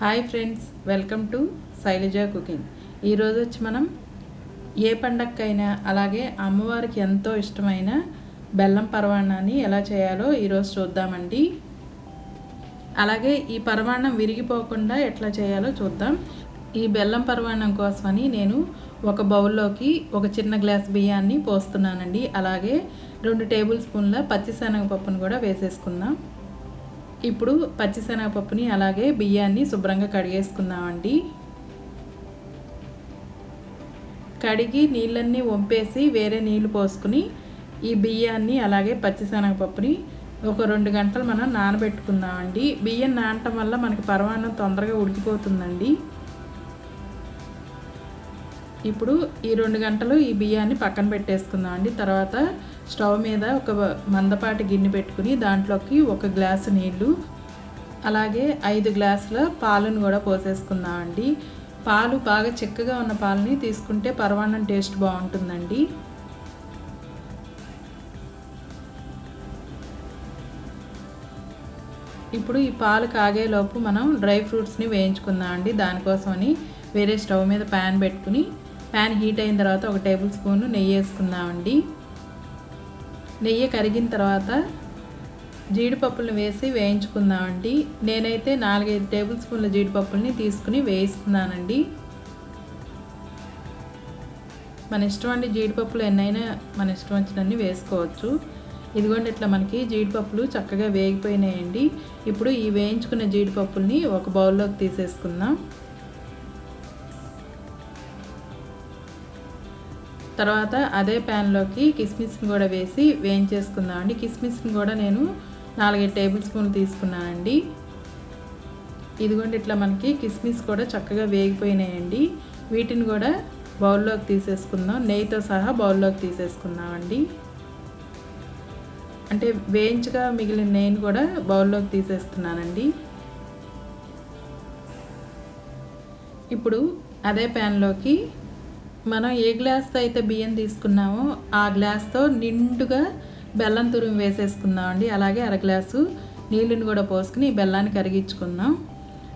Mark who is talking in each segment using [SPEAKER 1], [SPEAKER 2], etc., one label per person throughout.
[SPEAKER 1] Hi friends welcome to Shailaja cooking. ఈరోజు వచ్చి మనం ఏ పండక్కైనా అలాగే అమ్మవారికి ఎంతో ఇష్టమైన బెల్లం పరవాణాన్ని ఎలా చేయాలో ఈరోజు చూద్దామండి. అలాగే ఈ పరమాన్నం విరిగిపోకుండా ఎట్లా చేయాలో చూద్దాం. ఈ బెల్లం పరమాన్నం కోసమని నేను ఒక బౌల్లోకి ఒక చిన్న గ్లాస్ బియ్యాన్ని పోస్తున్నానండి. అలాగే రెండు టేబుల్ స్పూన్ల పచ్చిశనగపప్పును కూడా వేసేసుకుందాం. ఇప్పుడు పచ్చిశనగపప్పుని అలాగే బియ్యాన్ని శుభ్రంగా కడిగేసుకుందామండి. కడిగి నీళ్ళన్నీ వంపేసి వేరే నీళ్ళు పోసుకుని ఈ బియ్యాన్ని అలాగే పచ్చిశనగపప్పుని ఒక రెండు గంటలు మనం నానబెట్టుకుందామండి. బియ్యం నానటం వల్ల మనకి పరమాన్నం తొందరగా ఉడికిపోతుందండి. ఇప్పుడు ఈ రెండు గంటలు ఈ బియ్యాన్ని పక్కన పెట్టేసుకుందాం అండి. తర్వాత స్టవ్ మీద ఒక మందపాటి గిన్నె పెట్టుకుని దాంట్లోకి ఒక గ్లాసు నీళ్ళు అలాగే ఐదు గ్లాసుల పాలను కూడా పోసేసుకుందాం అండి. పాలు బాగా చిక్కగా ఉన్న పాలని తీసుకుంటే పరమాన్నం టేస్ట్ బాగుంటుందండి. ఇప్పుడు ఈ పాలు కాగేలోపు మనం డ్రై ఫ్రూట్స్ని వేయించుకుందాం అండి. దానికోసమని వేరే స్టవ్ మీద ప్యాన్ పెట్టుకుని ప్యాన్ హీట్ అయిన తర్వాత ఒక టేబుల్ స్పూన్ నెయ్యి వేసుకుందామండి. నెయ్యి కరిగిన తర్వాత జీడిపప్పులను వేసి వేయించుకుందామండి. నేనైతే నాలుగైదు టేబుల్ స్పూన్ల జీడిపప్పుల్ని తీసుకుని వేయిస్తున్నానండి. మన ఇష్టం అండి జీడిపప్పులు ఎన్నైనా మన ఇష్టం వచ్చినన్ని వేసుకోవచ్చు. ఇదిగోండి ఇట్లా మనకి జీడిపప్పులు చక్కగా వేగిపోయినాయండి. ఇప్పుడు ఈ వేయించుకున్న జీడిపప్పుల్ని ఒక బౌల్లోకి తీసేసుకుందాం. తర్వాత అదే ప్యాన్లోకి కిస్మిస్ని కూడా వేసి వేయించేసుకుందామండి కిస్మిస్ని కూడా నేను నాలుగైదు టేబుల్ స్పూన్లు తీసుకున్నానండి ఇదిగోండి ఇట్లా మనకి కిస్మిస్ కూడా చక్కగా వేగిపోయినాయండి. వీటిని కూడా బౌల్లోకి తీసేసుకుందాం. నెయ్యితో సహా బౌల్లోకి తీసేసుకుందామండి అంటే వేయించగా మిగిలిన నెయ్యిని కూడా బౌల్లోకి తీసేస్తున్నానండి. ఇప్పుడు అదే ప్యాన్లోకి మనం ఏ గ్లాస్తో అయితే బియ్యం తీసుకున్నామో ఆ గ్లాస్తో నిండుగా బెల్లం తురుము వేసేసుకుందామండి. అలాగే అర గ్లాసు నీళ్ళని కూడా పోసుకుని బెల్లాన్ని కరిగించుకుందాం.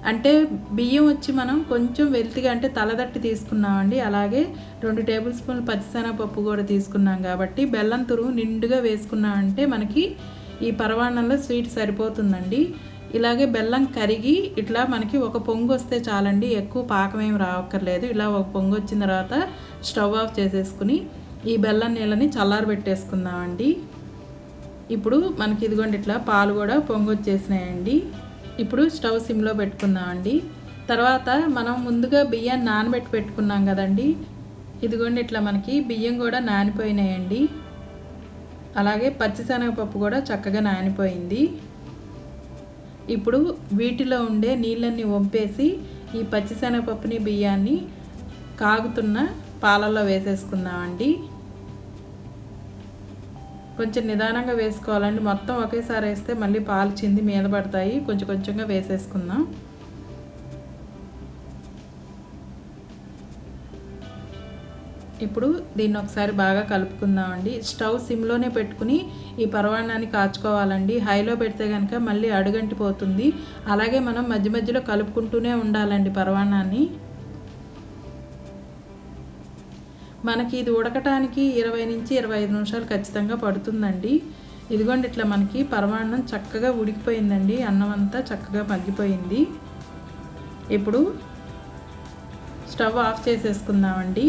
[SPEAKER 1] అంటే బియ్యం వచ్చి మనం కొంచెం వెల్తిగా అంటే తలదట్టి తీసుకున్నామండి. అలాగే రెండు టేబుల్ స్పూన్లు పచ్చిశనగపప్పు కూడా తీసుకున్నాం కాబట్టి బెల్లం తురుము నిండుగా వేసుకున్నామంటే మనకి ఈ పరవాణంలో స్వీట్ సరిపోతుందండి. ఇలాగే బెల్లం కరిగి ఇట్లా మనకి ఒక పొంగు వస్తే చాలండి. ఎక్కువ పాకం రావక్కర్లేదు. ఇలా ఒక పొంగు వచ్చిన తర్వాత స్టవ్ ఆఫ్ చేసేసుకుని ఈ బెల్లం నీళ్ళని చల్లారబెట్టేసుకుందామండి ఇప్పుడు మనకి ఇదిగోండి ఇట్లా పాలు కూడా పొంగు వచ్చేసినాయండి. ఇప్పుడు స్టవ్ సిమ్లో పెట్టుకుందామండి. తర్వాత మనం ముందుగా బియ్యాన్ని నానబెట్టి పెట్టుకున్నాం కదండి. ఇదిగోండి ఇట్లా మనకి బియ్యం కూడా నానిపోయినాయండి. అలాగే పచ్చిశనగపప్పు కూడా చక్కగా నానిపోయింది. ఇప్పుడు వీటిలో ఉండే నీళ్ళన్నీ వంపేసి ఈ పచ్చిశనగపప్పుని బియ్యాన్ని కాగుతున్న పాలల్లో వేసేసుకుందామండి. కొంచెం నిదానంగా వేసుకోవాలండి. మొత్తం ఒకేసారి వేస్తే మళ్ళీ పాలు చింది మీద పడతాయి. కొంచెం కొంచెంగా వేసేసుకుందాం. ఇప్పుడు దీన్ని ఒకసారి బాగా కలుపుకుందామండి. స్టవ్ సిమ్లోనే పెట్టుకుని ఈ పరవాణాన్ని కాచుకోవాలండి. హైలో పెడితే కనుక మళ్ళీ అడుగంటిపోతుంది. అలాగే మనం మధ్య మధ్యలో కలుపుకుంటూనే ఉండాలండి పరవాణాన్ని మనకి ఇది ఉడకటానికి ఇరవై నుంచి ఇరవై ఐదు నిమిషాలు ఖచ్చితంగా పడుతుందండి. ఇదిగోండి ఇట్లా మనకి పరమాన్నం చక్కగా ఉడికిపోయిందండి. అన్నం అంతా చక్కగా మగ్గిపోయింది. ఇప్పుడు స్టవ్ ఆఫ్ చేసేసుకుందామండి.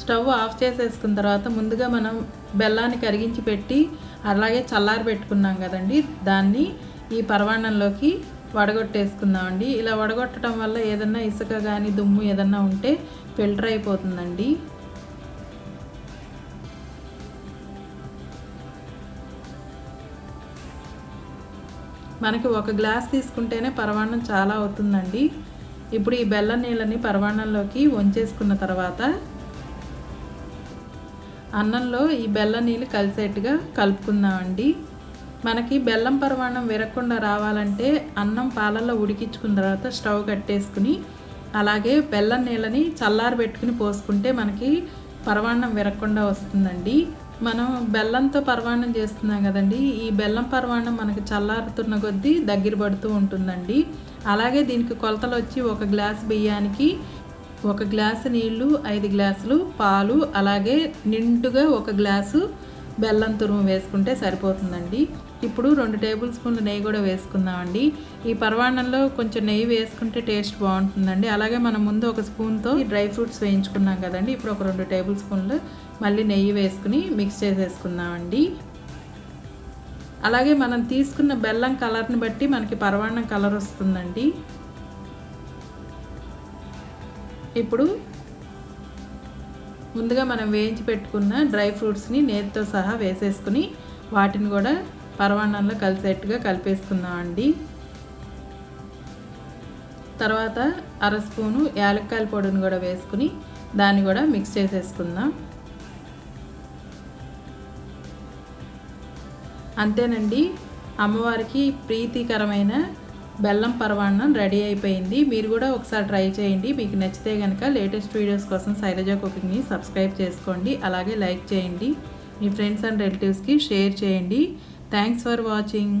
[SPEAKER 1] స్టవ్ ఆఫ్ చేసేసుకున్న తర్వాత ముందుగా మనం బెల్లాన్ని కరిగించి పెట్టి అలాగే చల్లారి పెట్టుకున్నాం కదండి. దాన్ని ఈ పరవాణంలోకి వడగొట్టేసుకుందామండి. ఇలా వడగొట్టడం వల్ల ఏదన్నా ఇసుక కానీ దుమ్ము ఏదన్నా ఉంటే ఫిల్టర్ అయిపోతుందండి. మనకి ఒక గ్లాస్ తీసుకుంటేనే పరమాన్నం చాలా అవుతుందండి. ఇప్పుడు ఈ బెల్లం నీళ్ళని పరమాన్నంలోకి వంచేసుకున్న తర్వాత అన్నంలో ఈ బెల్లం నీళ్ళు కలిసేట్టుగా కలుపుకుందామండి. మనకి బెల్లం పరమాణం విరగకుండా రావాలంటే అన్నం పాలల్లో ఉడికించుకున్న తర్వాత స్టవ్ కట్టేసుకుని అలాగే బెల్లం నీళ్ళని చల్లారి పెట్టుకుని పోసుకుంటే మనకి పరమాన్నం విరగకుండా వస్తుందండి. మనం బెల్లంతో పరమాన్నం చేస్తున్నాం కదండి. ఈ బెల్లం పరమాన్నం మనకి చల్లారుతున్న కొద్దీ దగ్గర పడుతూ ఉంటుందండి. అలాగే దీనికి కొలతలు వచ్చి ఒక గ్లాస్ బియ్యానికి ఒక గ్లాసు నీళ్ళు ఐదు గ్లాసులు పాలు అలాగే నిండుగా ఒక గ్లాసు బెల్లం తురుము వేసుకుంటే సరిపోతుందండి. ఇప్పుడు రెండు టేబుల్ స్పూన్లు నెయ్యి కూడా వేసుకుందామండి. ఈ పరవాణంలో కొంచెం నెయ్యి వేసుకుంటే టేస్ట్ బాగుంటుందండి. అలాగే మనం ముందు ఒక స్పూన్తో డ్రై ఫ్రూట్స్ వేయించుకున్నాం కదండి. ఇప్పుడు ఒక రెండు టేబుల్ స్పూన్లు మళ్ళీ నెయ్యి వేసుకుని మిక్స్ చేసేసుకుందామండి. అలాగే మనం తీసుకున్న బెల్లం కలర్ని బట్టి మనకి పరవాన్నం కలర్ వస్తుందండి. ఇప్పుడు ముందుగా మనం వేయించి పెట్టుకున్న డ్రై ఫ్రూట్స్ని నేతితో సహా వేసేసుకుని వాటిని కూడా పరమాన్నంలో కలిసేట్టుగా కలిపేసుకుందామండి. తర్వాత అర స్పూను యాలక్కాయల పొడిని కూడా వేసుకుని దాన్ని కూడా మిక్స్ చేసేసుకుందాం. అంతేనండి అమ్మవారికి ప్రీతికరమైన బెల్లం పరవాన్నం రెడీ అయిపోయింది. మీరు కూడా ఒకసారి ట్రై చేయండి. మీకు నచ్చితే కనుక లేటెస్ట్ వీడియోస్ కోసం శైలజ కుకింగ్ని సబ్స్క్రైబ్ చేసుకోండి. అలాగే లైక్ చేయండి. మీ ఫ్రెండ్స్ అండ్ రిలేటివ్స్కి షేర్ చేయండి. Thanks for watching.